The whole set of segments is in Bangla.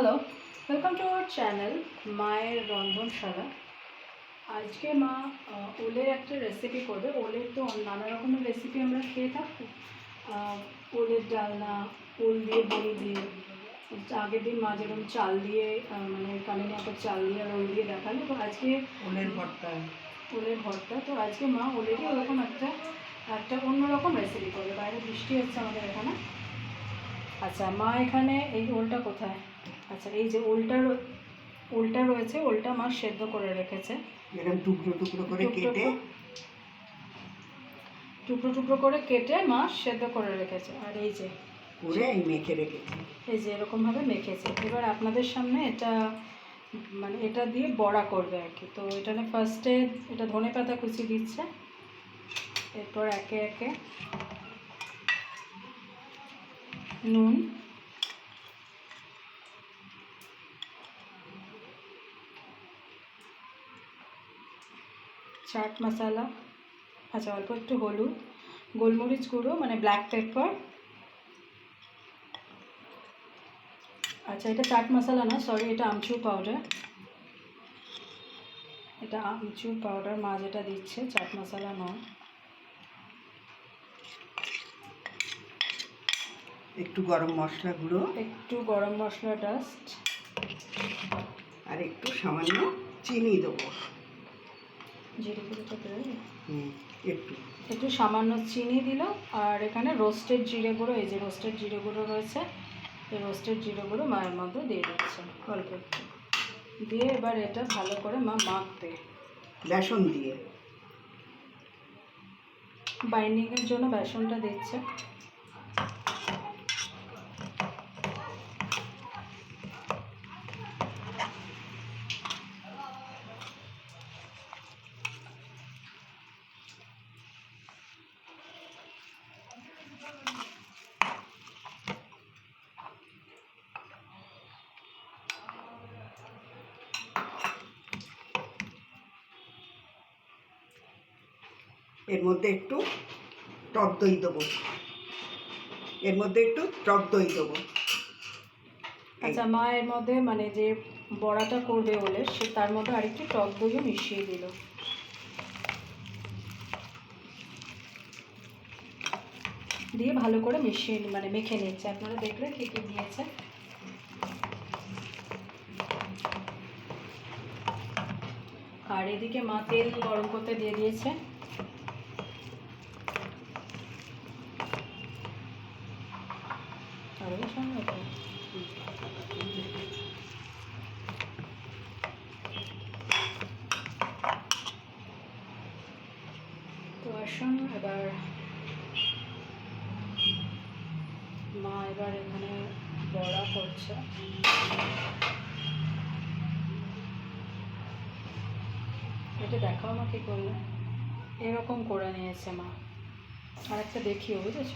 Hello welcome to our channel মায়ের রন্ধনশালা আজকে মা ওলের একটা রেসিপি করবে। ওলের তো নানা রকমের রেসিপি আমরা খেয়ে থাকি ওলের ডালনা ওল দিয়ে বড়ি দিয়ে। আগের দিন মা যেরকম চাল দিয়ে মানে কামিনী আপার চাল দিয়ে আর ওল দিয়ে দেখাল তো আজকে ফুলের ভর্তা। ওলের ভর্তা। তো আজকে মা ওলেরই ওরকম একটা একটা অন্যরকম রেসিপি করবে। বাইরে বৃষ্টি হচ্ছে আমাদের এখানে। আচ্ছা মা এখানে এই ওলটা কোথায়? আচ্ছা এই যে ওলটা রয়ে- ওলটা রয়েছে ওলটা মাছ সেদ্ধ করে রেখেছে। এরকম টুকরো টুকরো করে কেটে। টুকরো- টুকরো করে কেটে মাছ সেদ্ধ করে রেখেছে। আর এই যে করে এই মেখে রেখেছি। এই যে এরকমভাবে মেখেছে। এবার আপনাদের সামনে এটা মানে এটা দিয়ে বড়া করবে আর কি। তো এখানে ফার্স্টে এটা ধনে পাতা কুচি দিচ্ছে। এরপর একে একে নুন চাট মশলা আচ্ছা অল্প একটু হলুদ গোলমরিচ গুঁড়ো মানে ব্ল্যাক পেপার আচ্ছা এটা চাট মশলা না সরি এটা আমচুর পাউডার এটা আমচুর পাউডার মা যেটা দিচ্ছে চাট মশলা নয় একটু গরম মশলা গুঁড়ো। একটু গরম মশলা ডাস্ট আর একটু সামান্য চিনি দেবো। জিরে গুঁড়োটা দেবে একটু। একটু সামান্য চিনি দিল আর এখানে রোস্টেড জিরে গুঁড়ো এই যে রোস্টেড জিরে গুঁড়ো রয়েছে এই রোস্টেড জিরে গুঁড়ো মায়ের মধ্যে দিয়ে দিচ্ছে অল্প একটু। দিয়ে এবার এটা ভালো করে মা মাখবে। বেসন দিয়ে। বাইন্ডিংয়ের জন্য বেসনটা দিচ্ছে। এর মধ্যে একটু টক দই দেবো। এর মধ্যে একটু টক দই দেবো। আচ্ছা মা এর মধ্যে মানে যে বড়াটা করবে বলে সে তার মধ্যে আরেকটু টক দইও মিশিয়ে দিল। দিয়ে ভালো করে মিশিয়ে মানে মেখে নিচ্ছে। আপনারা দেখলে কী কী দিয়েছে। আর এদিকে মা তেল গরম করতে দিয়ে দিয়েছে আর ওই সঙ্গে তো। আসুন এবার মা এবার এখানে বড়া করছে। এটা দেখাও মা কি করলে? এরকম করে নিয়েছে মা। আর একটা দেখিও, বুঝেছ?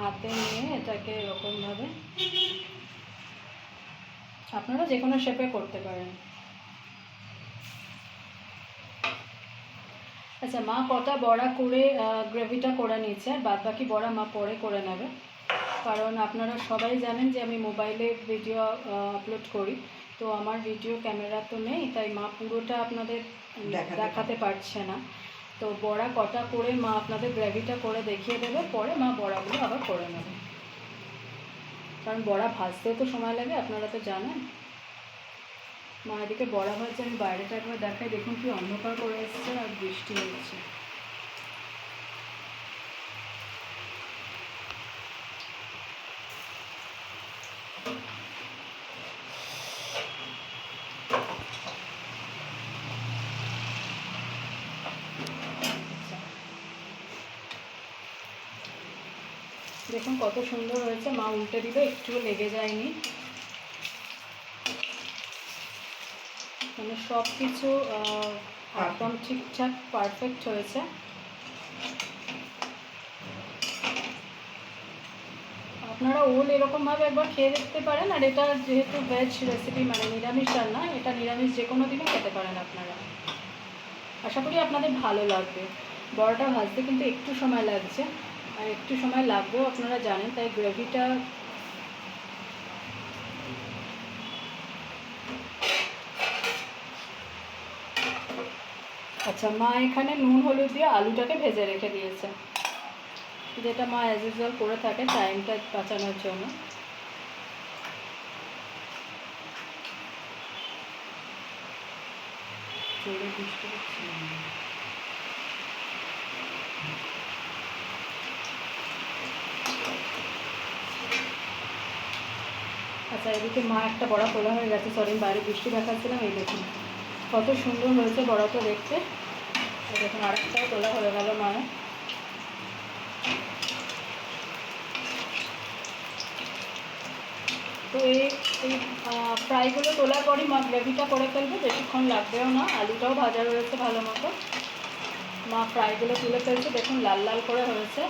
হাতে নিয়ে এটাকে এরকমভাবে আপনারা যে কোনো শেপে করতে পারেন। আচ্ছা মা কটা বড়া করে গ্রেভিটা করে নিয়েছে আর বাদ বাকি বড়া মা পরে করে নেবে। কারণ আপনারা সবাই জানেন যে আমি মোবাইলে ভিডিও আপলোড করি। তো আমার ভিডিও ক্যামেরা তো নেই তাই মা পুরোটা আপনাদের দেখাতে দেখাতে পারছে না। তো বড়া কটা করে মা আপনাদের গ্রেভিটা করে দেখিয়ে দেবে, পরে মা বড়াগুলো আবার করে নেবে। কারণ বড়া ভাজতেও তো সময় লাগে, আপনারা তো জানেন। মা এদিকে বড়া ভাজছে, আমি বাইরেটা একবার দেখাই, দেখুন কি অন্ধকার করে এসছে আর বৃষ্টি হচ্ছে। দেখুন কত সুন্দর হয়েছে। মা উল্টে দিলে একটুও লেগে যায়নি। মানে সব কিছু একদম ঠিকঠাক পারফেক্ট হয়েছে। আপনারা ওল এরকমভাবে একবার খেয়ে দেখতে পারেন, আর এটা যেহেতু ভেজ রেসিপি মানে নিরামিষ রান্না, এটা নিরামিষ যে কোনো দিনও খেতে পারেন আপনারা। আশা করি আপনাদের ভালো লাগবে। বড়াটা ভাজতে কিন্তু একটু সময় লাগছে। আর একটু সময় লাগবেও আপনারা জানেন, তাই গ্রেভিটা আচ্ছা মা এখানে নুন, হলুদ দিয়ে আলুটাকে ভেজে রেখে দিয়েছে। যেটা মা অ্যাজ ইউজুয়াল করে থাকে টাইমটা বাঁচানোর জন্য। আচ্ছা এদিকে মা একটা বড়া তোলা হয়ে গেছে সরি বাইরে বৃষ্টি দেখাচ্ছিলাম এই দেখুন। কত সুন্দর হয়েছে বড়াটা দেখতে। দেখুন আরেকটাও তোলা হয়ে গেল মায়ের। তো এই এই ফ্রাইগুলো তোলার পরই মা গ্রেভিটা করে ফেলবে, বেশিক্ষণ লাগবেও না, আলুটাও ভাজা রয়েছে ভালো মতো। মা ফ্রাইগুলো তুলে ফেলছে, দেখুন, লাল লাল করে হয়েছে।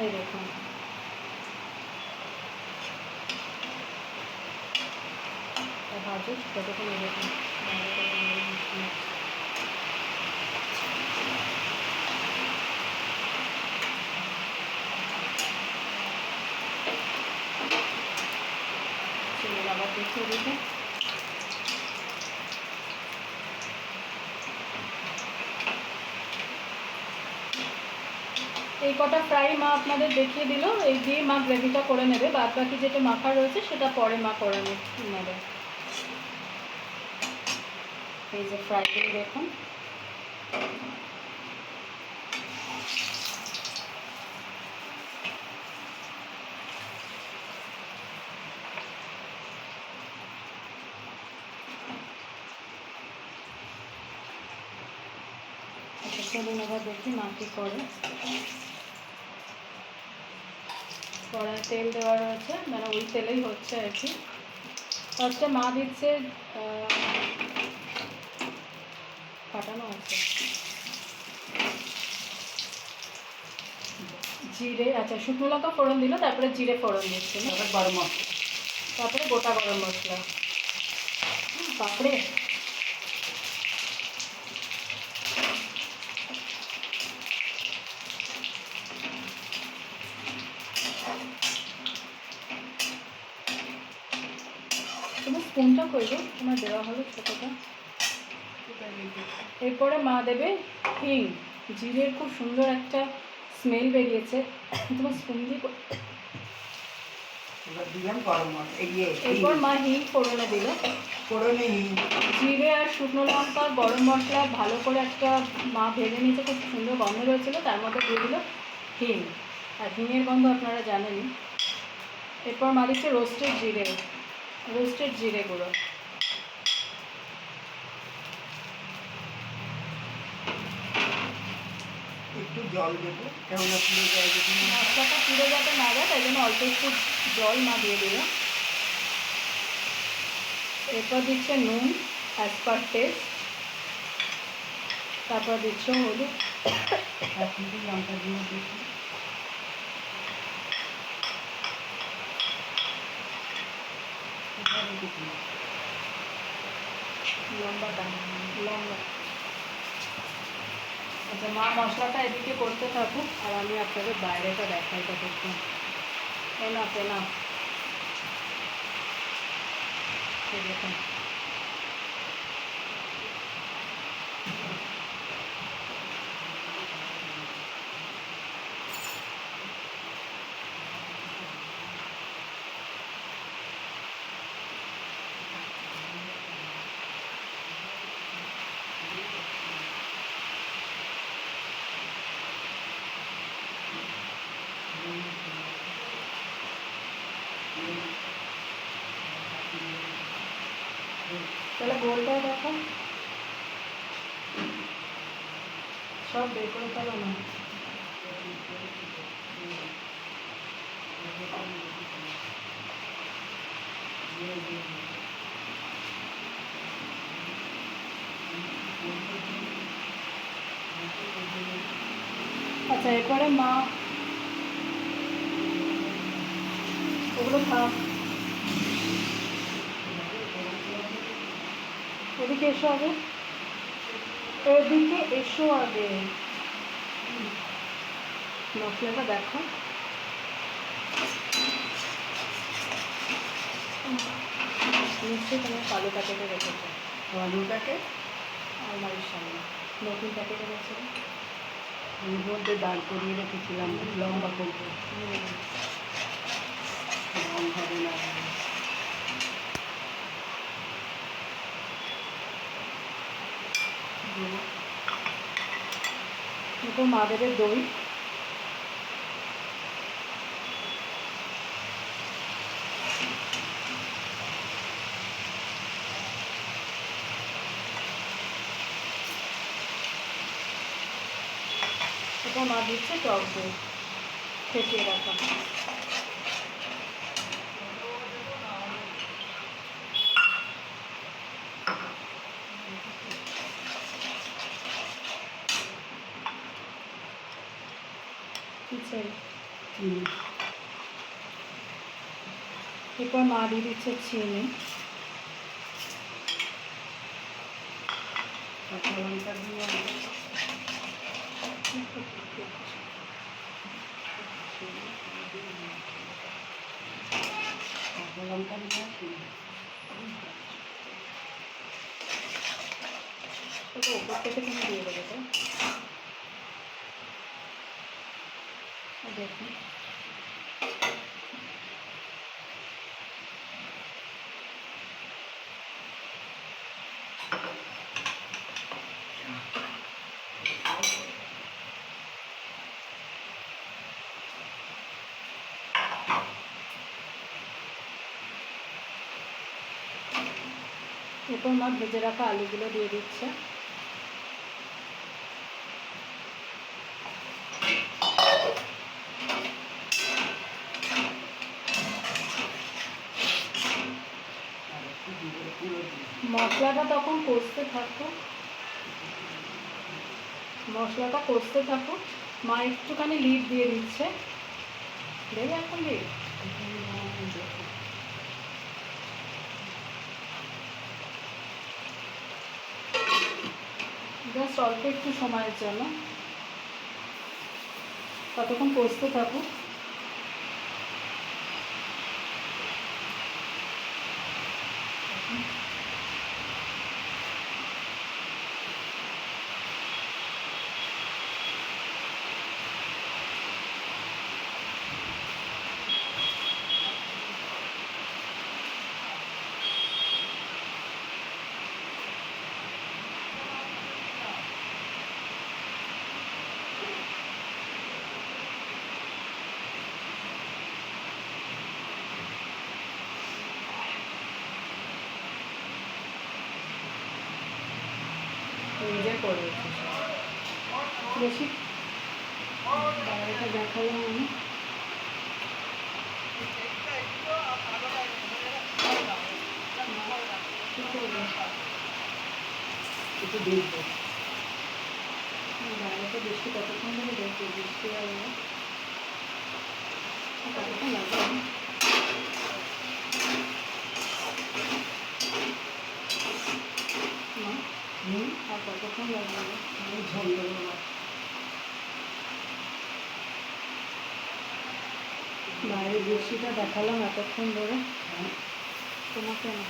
Oops. এই দেখুন ভাজুক ততক্ষণ এই দেখুন ভালো করে নেড়ে মিশিয়ে নিচ্ছি। চলুন আবার দেখিয়ে দিতে এই কটা ফ্রাই মা আপনাদের দেখিয়ে দিল, এই দিয়ে মা গ্রেভিটা করে নেবে। বাদ বাকি যেটা মাখা রয়েছে, সেটা পরে মা করে নেবে এই যে ফ্রাইগুলো দেখুন। আচ্ছা দেখি মা কী করে। কড়াই তেল দেওয়া রয়েছে। মানে ওই তেলেই হচ্ছে আর কি। ফার্স্টে মা দিচ্ছে ফাটানো আছে। জিরে আচ্ছা শুকনো লঙ্কা ফোড়ন দিল তারপরে জিরে ফোড়ন দিচ্ছে। গরম মশলা। তারপরে গোটা গরম মশলা। তারপরে করব। তোমার দেওয়া হলো ছোটোটা। এরপরে মা দেবে হিং। জিরের খুব সুন্দর একটা স্মেল বেরিয়েছে। তোমার যে এরপর মা হিং ফোড়নে দিল। ফোড়নে জিরে আর শুকনো লঙ্কা গরম মশলা ভালো করে একটা মা ভেজে নিয়েছে খুব সুন্দর গন্ধ রয়েছিল তার মধ্যে দিয়ে দিল হিং। আর হিঙের গন্ধ আপনারা জানেনই। এরপর মা দিচ্ছে রোস্টেড জিরে। রোস্টেড জিরে গুঁড়ো। একটু জল দেবো কেননা পুরো জল না। মশলাটা পুড়ে যাতে না যায় তাই জন্য অল্প একটু জল না দিয়ে দিল এরপর দিচ্ছে নুন অ্যাজ পার টেস্ট তারপর দিচ্ছে হলুদ। লঙ্কা দিয়ে দিচ্ছি। এভাবে লম্বা। আচ্ছা মা, মশলাটা এদিকে করতে থাকুক, আর আমি আপনাদের বাইরেটা দেখাই ততক্ষণ। এনাফ ঠিক দেখুন। সব বের করে ফেলো না। আচ্ছা এরপরে মা ওগুলো থাক এদিকে এসো আগে। এদিকে এসো আগে। মশলাটা দেখো। নিশ্চয়ই তুমি কালো প্যাকেটে রেখেছো। আলুটাকে আলমারির সামনে। নতুন প্যাকেটে রেখেছো? মধ্যে দাঁড় করিয়ে রেখেছিলাম লম্বা করব। রং হবে না। এরপর মা দেবে দই এরপর মা দিচ্ছে টক দই ফেটিয়ে রাখা কি চাই চিনি এরপর মা দিয়ে দিচ্ছে চিনি। দিয়ে ওটা থেকে দিয়ে তো। দেখুন। এরপর মা ভেজে রাখা আলুগুলো দিয়ে দিচ্ছে। মশলাটা তখন কষতে থাকো। মশলাটা কষতে থাকো। মা একটুখানি লিড দিয়ে দিচ্ছে। দেবে এখন লিড? জাস্ট অল্প একটু সময়ের জন্য। ততক্ষণ কষতে থাকুক করে বেশি বাইরেটা দেখালাম আমি। একটু দেখব। বাইরেটা বৃষ্টি কতক্ষণ ধরে দেখব বৃষ্টি। আর কতক্ষণ লাগবে মা, হুম আর কতক্ষণ লাগবে আমি ঝোল দেবো না। বৃষ্টিটা দেখালাম এতক্ষণ ধরে। তোমাকে না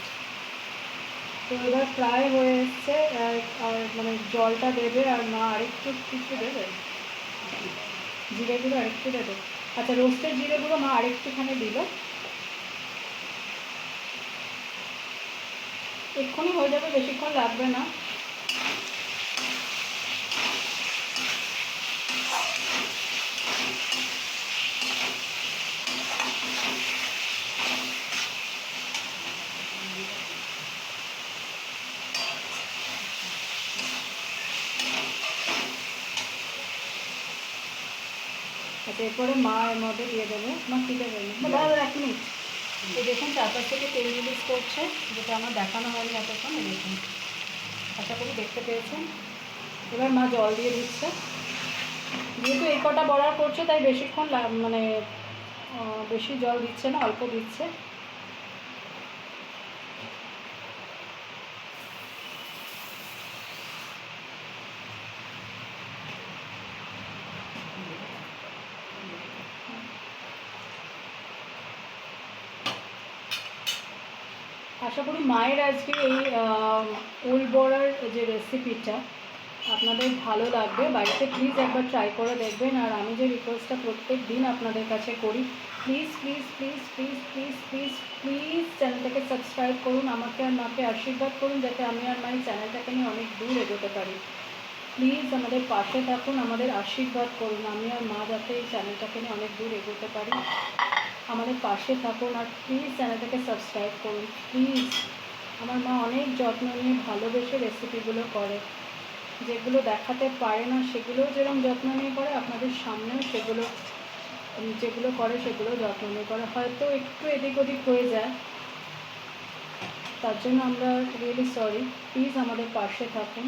তো এবার প্রায় হয়ে এসছে, আর মানে জলটা দেবে আর মা আরেকটু কিছু দেবে? জিরে গুঁড়ো আরেকটু দেবে। আচ্ছা রোস্টের জিরে গুঁড়ো মা আরেকটুখানি দিল। এক্ষুনি হয়ে যাবে, বেশিক্ষণ লাগবে না। এরপরে মা এর মধ্যে দিয়ে দেবো। মা কী দেবে না। দাদা এক মিনিট এই দেখুন চারপাশ থেকে তেল রিলিজ করছে যেটা আমার দেখানো হয়নি এতক্ষণ দেখুন। আশা করি দেখতে পেয়েছেন। এবার মা জল দিয়ে দিচ্ছে। যেহেতু এই কটা বড়ার করছে তাই বেশিক্ষণ মানে বেশি জল দিচ্ছে না অল্প দিচ্ছে আশা করি মায়ের আজকে এই উল বড়ার যে রেসিপিটা আপনাদের ভালো লাগবে। বাড়িতে প্লিজ একবার ট্রাই করে দেখবেন। আর আমি যে রিকোয়েস্টটা প্রত্যেক দিন আপনাদের কাছে করি please please please please please please please চ্যানেলটাকে সাবস্ক্রাইব করুন, আমাকে আর মাকে আশীর্বাদ করুন, যাতে আমি আর মায়ের চ্যানেলটাকে নিয়ে অনেক দূর এগোতে পারি। প্লিজ আমাদের পাশে থাকুন, আমাদের আশীর্বাদ করুন, আমি আর মা যাতে এই চ্যানেলটাকে নিয়ে অনেক দূর এগোতে পারি। আমাদের পাশে থাকুন, আর প্লিজ চ্যানেলটাকে সাবস্ক্রাইব করুন প্লিজ আমার মা অনেক যত্ন নিয়ে ভালোবেসে রেসিপিগুলো করে। যেগুলো দেখাতে পারে না, সেগুলোও যেরকম যত্ন নিয়ে করে, আপনাদের সামনেও সেগুলো, যেগুলো করে সেগুলো যত্ন নিয়ে করে। হয়তো একটু এদিক ওদিক হয়ে যায়। তার জন্য আমরা রিয়েলি সরি প্লিজ আমাদের পাশে থাকুন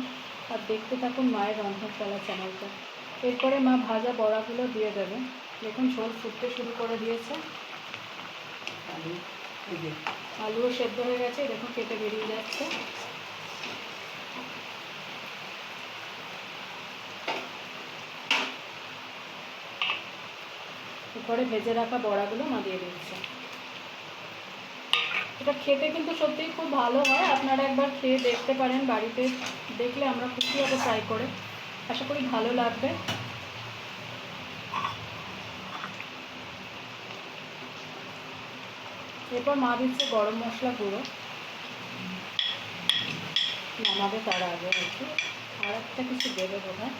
আর দেখতে থাকুন মায়ের রন্ধনশালা চ্যানেলটা। এরপরে মা ভাজা বড়াগুলো দিয়ে দেবে। দেখুন ঝোল ফুটতে শুরু করে দিয়েছে। আলুও সেদ্ধ হয়ে গেছে দেখুন কেটে বেরিয়ে যাচ্ছে। এরপরে ভেজে রাখা বড়াগুলো মা দিয়ে দিচ্ছে। এটা খেতে কিন্তু সত্যিই খুব ভালো হয়, আপনারা একবার খেয়ে দেখতে পারেন বাড়িতে, দেখলে আমরা খুশি হব ট্রাই করে। আশা করি ভালো লাগবে। এরপর মা দিচ্ছে গরম মশলা গুঁড়ো। নামাবে তার আগে হচ্ছে আর একটা কিছু দেবে বোধ হয়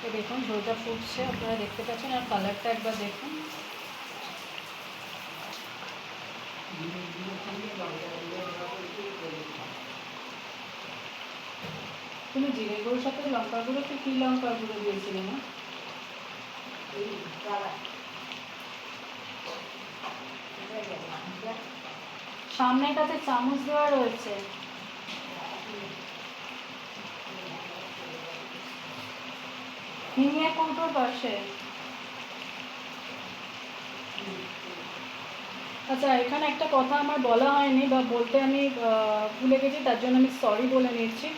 তো দেখুন, ঝোলটা ফুটছে, আপনারা দেখতে পাচ্ছেন, আর কালারটা একবার দেখুন। তুমি জিরে গুঁড়োর সাথে লঙ্কা গুঁড়ো তো কী লঙ্কা গুঁড়ো দিয়েছিলে না সামনের কাছে চামচ দেওয়া রয়েছে। হিঙে কৌটোর পাশে। আচ্ছা এখানে একটা কথা আমার বলা হয়নি বা বলতে আমি ভুলে গেছি, তার জন্য আমি সরি বলে নিচ্ছি।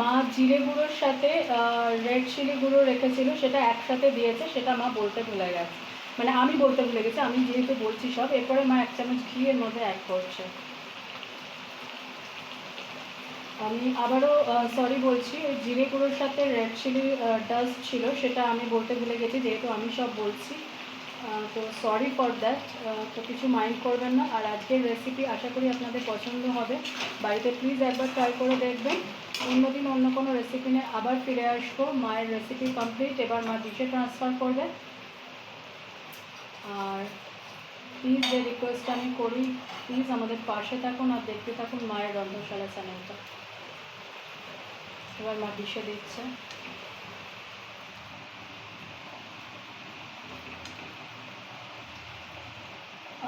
মা জিরে গুঁড়োর সাথে রেড চিলি গুঁড়ো রেখেছিল, সেটা একসাথে দিয়েছে, সেটা মা বলতে ভুলে গেছে। মানে আমি বলতে ভুলে গেছি, আমি যেহেতু বলছি সব, এরপরে মা এক চামচ ঘি এর মধ্যে অ্যাড করছে। আমি আবারও সরি বলছি ওই জিরে গুঁড়োর সাথে রেড চিলি ডাস্ট ছিল, সেটা আমি বলতে ভুলে গেছি, যেহেতু আমি সব বলছি। তো সরি ফর দ্যাট তো কিছু মাইন্ড করবেন না। আর আজকের রেসিপি আশা করি আপনাদের পছন্দ হবে। বাড়িতে প্লিজ একবার ট্রাই করে দেখবেন। অন্যদিন অন্য কোনো রেসিপি নিয়ে আবার ফিরে আসব। মায়ের রেসিপি কমপ্লিট এবার মা ডিশে ট্রান্সফার করবে। আর প্লিজ যে রিকোয়েস্ট আমি করি প্লিজ আমাদের পাশে থাকুন আর দেখতে থাকুন মায়ের রন্ধনশালা চ্যানেলটা। এবার মা ডিশে দিচ্ছে।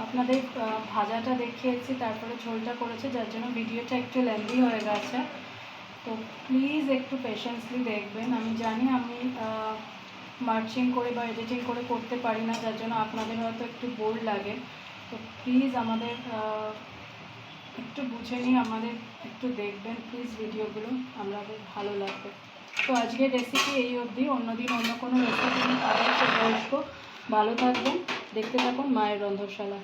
আপনাদের ভাজাটা দেখিয়েছি, তারপরে ঝোলটা করেছে, যার জন্য ভিডিওটা একটু লেন্দি হয়ে গেছে। তো প্লিজ একটু পেশেন্সলি দেখবেন। আমি জানি আমি মার্চিং করে বা এডিটিং করে করতে পারি না, যার জন্য আপনাদের হয়তো একটু বোর লাগে। তো প্লিজ আমাদের একটু বুঝে নিয়ে আমাদের একটু দেখবেন প্লিজ ভিডিওগুলো, আমরা ভালো লাগবে। তো আজকের রেসিপি এই অবধি, অন্যদিন অন্য কোনো রেসিপি নিয়ে আবার চলে আসব। ভালো থাকবেন, দেখতে থাকুন মায়ের রন্ধনশালা।